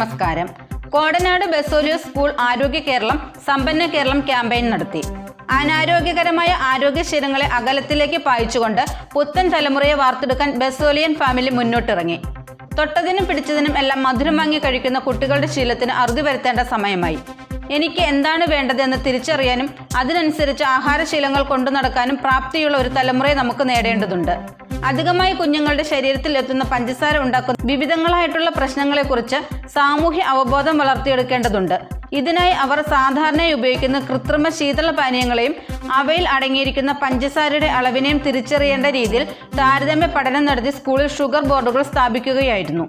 നമസ്കാരം. കോടനാട് ബസോലിയോ സ്കൂൾ ആരോഗ്യ കേരളം സമ്പന്ന കേരളം ക്യാമ്പയിൻ നടത്തി. അനാരോഗ്യകരമായ ആരോഗ്യ ശീലങ്ങളെ അകലത്തിലേക്ക് പായിച്ചുകൊണ്ട് പുത്തൻ തലമുറയെ വാർത്തെടുക്കാൻ ബസോലിയൻ ഫാമിലി മുന്നോട്ടിറങ്ങി. തൊട്ടതിനും പിടിച്ചതിനും എല്ലാം മധുരം വാങ്ങി കഴിക്കുന്ന കുട്ടികളുടെ ശീലത്തിന് അറുതി വരുത്തേണ്ട സമയമായി. എനിക്ക് എന്താണ് വേണ്ടതെന്ന് തിരിച്ചറിയാനും അതിനനുസരിച്ച് ആഹാരശീലങ്ങൾ കൊണ്ടു നടക്കാനും പ്രാപ്തിയുള്ള ഒരു തലമുറയെ നമുക്ക് നേടേണ്ടതുണ്ട്. അധികമായി കുഞ്ഞുങ്ങളുടെ ശരീരത്തിൽ എത്തുന്ന പഞ്ചസാര ഉണ്ടാക്കുന്ന വിവിധങ്ങളായിട്ടുള്ള പ്രശ്നങ്ങളെക്കുറിച്ച് സാമൂഹ്യ അവബോധം വളർത്തിയെടുക്കേണ്ടതുണ്ട്. ഇതിനായി അവർ സാധാരണയായി ഉപയോഗിക്കുന്ന കൃത്രിമ ശീതള പാനീയങ്ങളെയും അവയിൽ അടങ്ങിയിരിക്കുന്ന പഞ്ചസാരയുടെ അളവിനെയും തിരിച്ചറിയേണ്ട രീതിയിൽ താരതമ്യ പഠനം നടത്തി സ്കൂളിൽ ഷുഗർ ബോർഡുകൾ സ്ഥാപിക്കുകയായിരുന്നു.